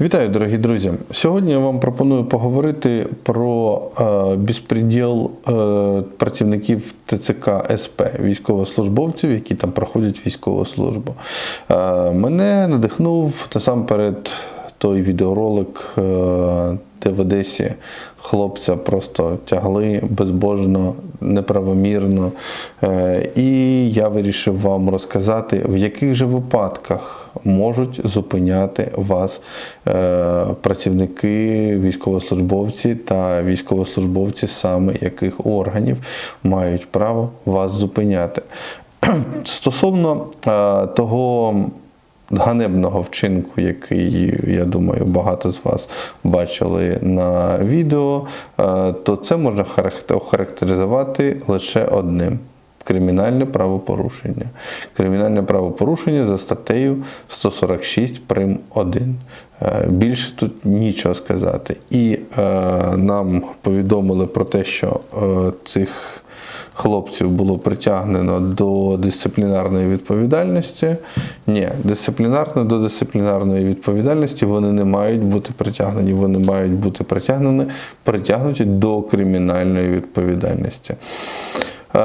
Вітаю, дорогі друзі! Сьогодні я вам пропоную поговорити про е, безпреділ е, працівників ТЦК СП, військовослужбовців, які там проходять військову службу. Е, мене надихнув насамперед той відеоролик, е, де в Одесі хлопця просто тягли безбожно, неправомірно. Е, І я вирішив вам розказати, в яких же випадках можуть зупиняти вас е, працівники, військовослужбовці та військовослужбовці саме яких органів мають право вас зупиняти. Стосовно е, того ганебного вчинку, який, я думаю, багато з вас бачили на відео, е, то це можна охарактеризувати лише одним. Кримінальне правопорушення. Кримінальне правопорушення за статтею 146 прим 1. Е, Більше тут нічого сказати. І е, нам повідомили про те, що е, цих хлопців було притягнено до дисциплінарної відповідальності. Ні, дисциплінарно до дисциплінарної відповідальності вони не мають бути притягнені, вони мають бути притягнені, притягнуті до кримінальної відповідальності. Е,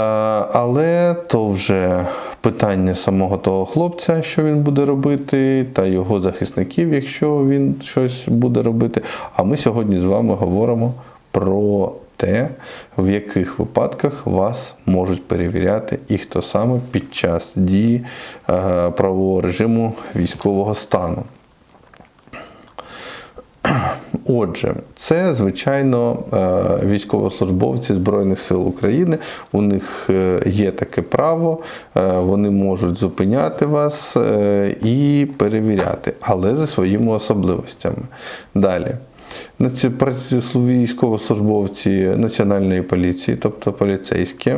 Але то вже питання самого того хлопця, що він буде робити, та його захисників, якщо він щось буде робити. А ми сьогодні з вами говоримо про те, в яких випадках вас можуть перевіряти і хто саме під час дії е, правового режиму військового стану. Отже, це звичайно е, військовослужбовці Збройних сил України. У них е, є таке право, вони можуть зупиняти вас і перевіряти, але за своїми особливостями. Далі. Військовослужбовці Національної поліції, тобто поліцейські,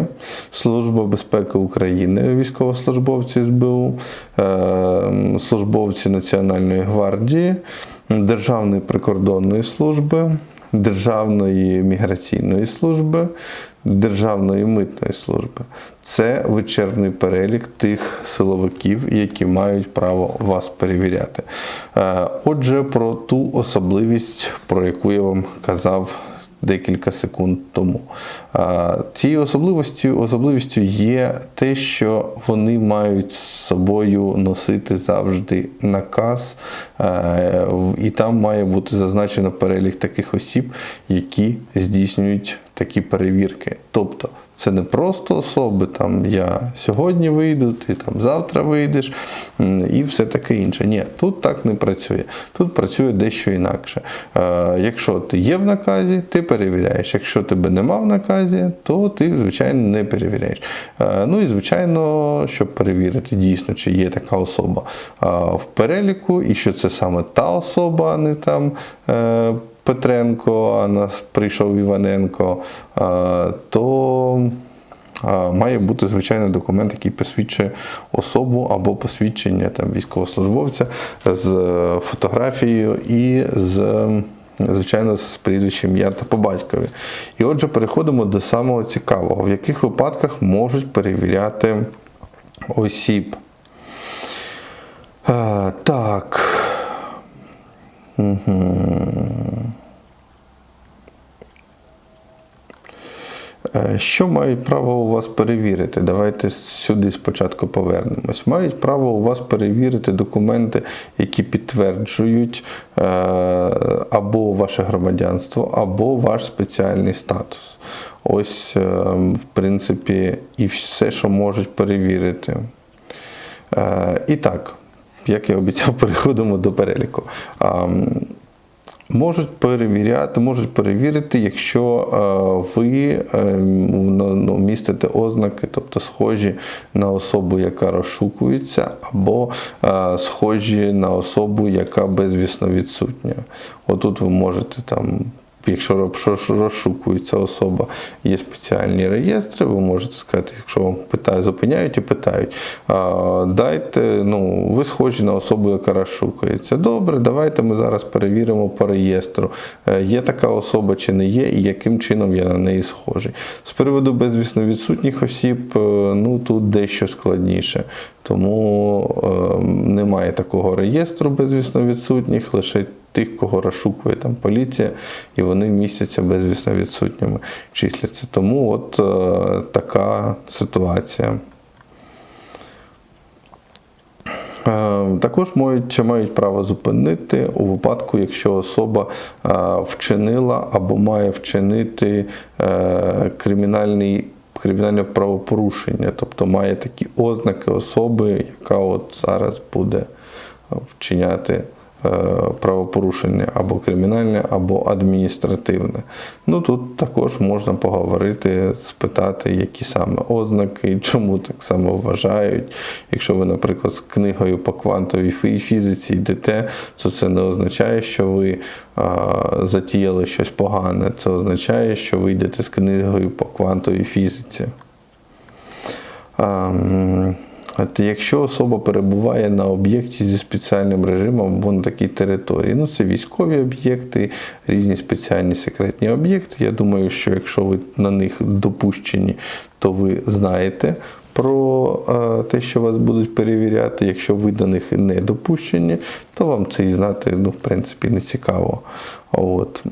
Служба безпеки України, військовослужбовці СБУ, е, службовці Національної гвардії, Державної прикордонної служби, Державної міграційної служби, Державної митної служби. Це вичерпний перелік тих силовиків, які мають право вас перевіряти. Е, Отже, про ту особливість, про яку я вам казав декілька секунд тому. Цією особливістю, особливістю є те, що вони мають з собою носити завжди наказ, е, і там має бути зазначено перелік таких осіб, які здійснюють такі перевірки. Тобто це не просто особи, там я сьогодні вийду, ти там завтра вийдеш і все таке інше. Ні, тут так не працює. Тут працює дещо інакше. Е, якщо ти є в наказі, ти перевіряєш. Якщо тебе нема в наказі, то ти, звичайно, не перевіряєш. Е, ну і звичайно, щоб перевірити дійсно, чи є така особа е, в переліку, і що це саме та особа, а не там. Е, Петренко, нас прийшов Іваненко, то має бути звичайно документ, який посвідчує особу або посвідчення там, військовослужбовця з е, фотографією і з. Звичайно, з прізвищем ім'я та по батькові. І отже, переходимо до самого цікавого, в яких випадках можуть перевіряти осіб. А, так. Е, Що мають право у вас перевірити? Давайте сюди спочатку повернемось. Мають право у вас перевірити документи, які підтверджують е, або ваше громадянство, або ваш спеціальний статус. Ось, е, в принципі, і все, що можуть перевірити. І так, як я обіцяв, переходимо до переліку. Можуть перевіряти, можуть перевірити, якщо е, ви е, ну, ну, містите ознаки, тобто схожі на особу, яка розшукується, або е, схожі на особу, яка безвісно відсутня. Отут ви можете там. Якщо роз- розшукується особа, є спеціальні реєстри, ви можете сказати, якщо вам питають, зупиняють і питають, дайте, ну, ви схожі на особу, яка розшукується. Добре, давайте ми зараз перевіримо по реєстру, е, є така особа чи не є, і яким чином я на неї схожий. З приводу безвісно відсутніх осіб, е, ну тут дещо складніше. Тому е, немає такого реєстру безвісно відсутніх, лише тих, кого розшукує там поліція, і вони містяться безвісно відсутніми, числяться. Тому от е, така ситуація. Е, Також мають, мають право зупинити у випадку, якщо особа е, вчинила або має вчинити е, кримінальний. Кримінальне правопорушення, тобто має такі ознаки особи, яка от зараз буде вчиняти правопорушення або кримінальне, або адміністративне. Ну тут також можна поговорити, спитати, які саме ознаки, чому так само вважають. Якщо ви, наприклад, з книгою по квантовій фізиці йдете, то це не означає, що ви а, затіяли щось погане. Це означає, що ви йдете з книгою по квантовій фізиці. Ем, От якщо особа перебуває на об'єкті зі спеціальним режимом або на такій території, ну це військові об'єкти, різні спеціальні секретні об'єкти. Я думаю, що якщо ви на них допущені, то ви знаєте про е, те, що вас будуть перевіряти. Якщо ви до них не допущені, то вам це і знати, ну, в принципі, не цікаво. От.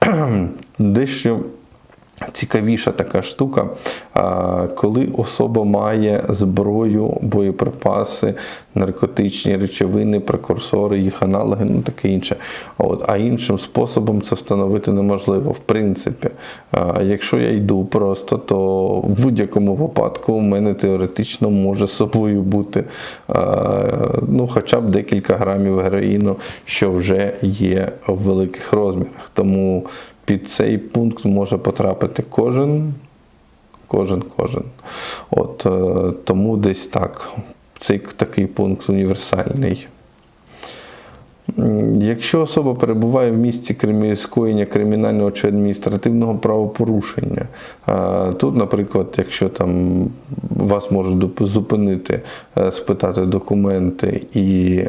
Дещо Цікавіша така штука, коли особа має зброю, боєприпаси, наркотичні речовини, прекурсори, їх аналоги, ну таке інше. От, а іншим способом це встановити неможливо. В принципі, якщо я йду просто, то в будь-якому випадку у мене теоретично може собою бути ну, хоча б декілька грамів героїну, що вже є в великих розмірах. Тому під цей пункт може потрапити кожен, кожен, кожен. От, е, тому десь так. Цей такий пункт універсальний. Якщо особа перебуває в місці скоєння кримінального чи адміністративного правопорушення, е, тут, наприклад, якщо там вас можуть зупинити, е, спитати документи і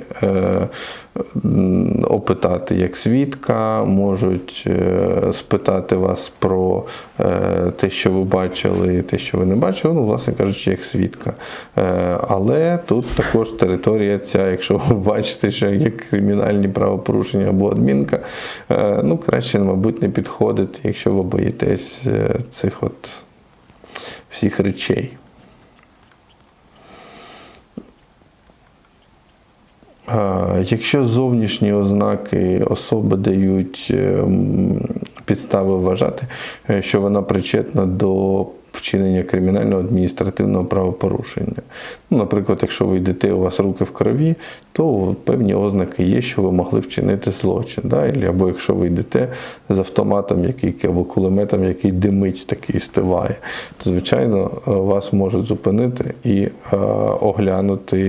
опитати як свідка, можуть е, спитати вас про е, те, що ви бачили, і те, що ви не бачили, ну, власне кажучи, як свідка. Е, Але тут також територія ця, якщо ви бачите, що є кримінальні правопорушення або адмінка, ну краще, мабуть, не підходити, якщо ви боїтесь цих от всіх речей. Якщо зовнішні ознаки особи дають е, підстави вважати, е, що вона причетна до вчинення кримінального адміністративного правопорушення. Ну, наприклад, якщо ви йдете, у вас руки в крові, то певні ознаки є, що ви могли вчинити злочин. Да? Або якщо ви йдете з автоматом, який або кулеметом, який димить, такий стиває, то звичайно е, вас можуть зупинити і е, оглянути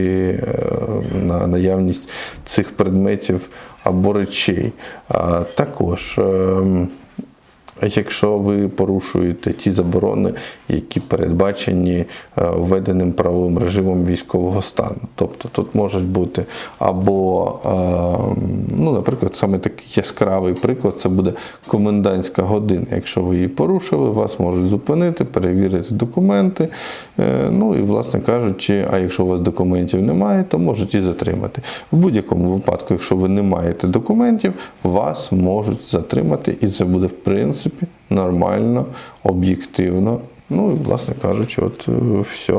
е, на наявність цих предметів або речей. А також. ем, Якщо ви порушуєте ті заборони, які передбачені е, введеним правовим режимом військового стану. Тобто тут можуть бути або, е, ну, наприклад, саме такий яскравий приклад це буде комендантська година. Якщо ви її порушили, вас можуть зупинити, перевірити документи. е, Ну і, власне кажучи, а якщо у вас документів немає, то можуть і затримати. В будь-якому випадку, якщо ви не маєте документів, вас можуть затримати, і це буде в принципі нормально, об'єктивно. Ну і, власне кажучи, от е, все.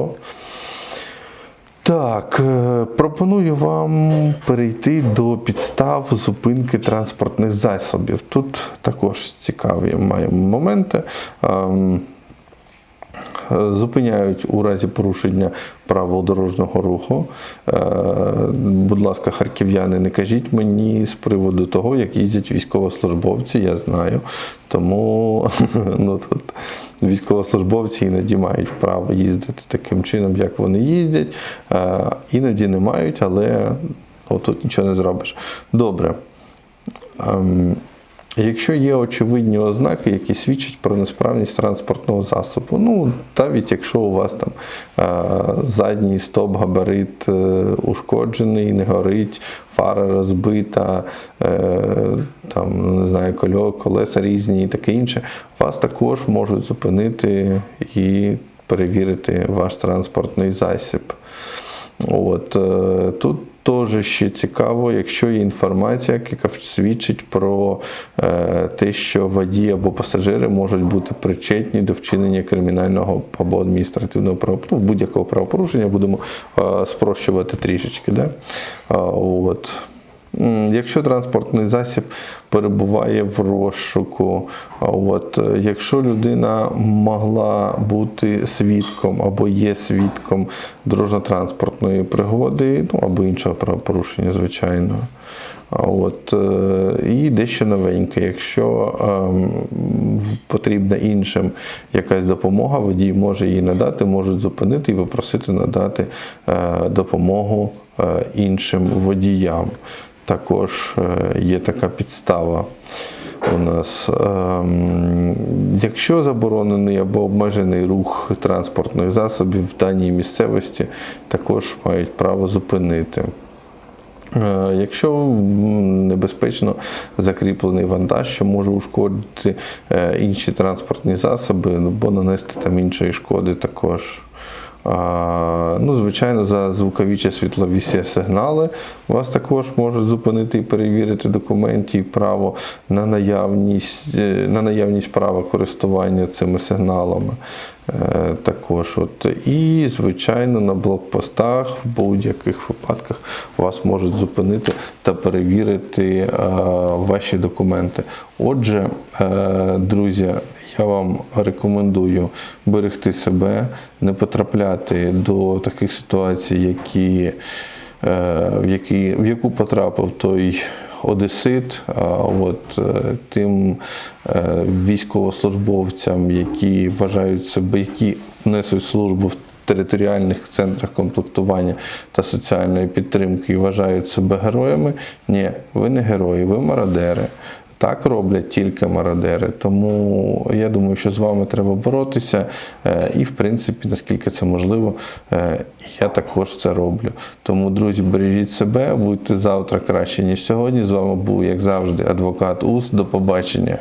Так, е, пропоную вам перейти до підстав зупинки транспортних засобів. Тут також цікаві маємо моменти. Ем, Зупиняють у разі порушення правил дорожнього руху. Е, Будь ласка, харків'яни, не кажіть мені з приводу того, як їздять військовослужбовці, я знаю. Тому ну, тут військовослужбовці іноді мають право їздити таким чином, як вони їздять. Е, Іноді не мають, але ну, тут нічого не зробиш. Добре. Якщо є очевидні ознаки, які свідчать про несправність транспортного засобу, ну навіть якщо у вас там е, задній стоп, габарит е, ушкоджений, не горить, фара розбита, е, там не знаю, колеса різні і таке інше, вас також можуть зупинити і перевірити ваш транспортний засіб. От, тут Теж ще цікаво, якщо є інформація, яка свідчить про е, те, що водії або пасажири можуть бути причетні до вчинення кримінального або адміністративного правопорушення, ну, будь-якого правопорушення, будемо е, спрощувати трішечки. Да? От. Якщо транспортний засіб перебуває в розшуку, от е, якщо людина могла бути свідком або є свідком дорожньо-транспортної пригоди, ну або іншого правопорушення, звичайно. От е, і дещо новеньке. Якщо ем, потрібна іншим якась допомога, водій може її надати, можуть зупинити і попросити надати е, допомогу е, іншим водіям. Також є така підстава у нас. Ем, Якщо заборонений або обмежений рух транспортних засобів в даній місцевості, також мають право зупинити. Е, Якщо небезпечно закріплений вантаж, що може ушкодити е, інші транспортні засоби, ну, або нанести там іншої шкоди також. Ну, звичайно, за звукові чи світлові сигнали вас також можуть зупинити і перевірити документи і право на наявність, е, на наявність права користування цими сигналами. Е, Також от і, звичайно, на блокпостах в будь-яких випадках вас можуть зупинити та перевірити е, ваші документи. Отже, друзі, я вам рекомендую берегти себе, не потрапляти до таких ситуацій, які, е, в, які, в яку потрапив той одесит, от е, тим е, військовослужбовцям, які вважають себе, які несуть службу в територіальних центрах комплектування та соціальної підтримки і вважають себе героями. Ні, ви не герої, ви мародери. Так роблять тільки мародери. Тому я думаю, що з вами треба боротися. Е, І, в принципі, наскільки це можливо, е, я також це роблю. Тому, друзі, бережіть себе, будьте завтра краще, ніж сьогодні. З вами був, як завжди, адвокат УС. До побачення.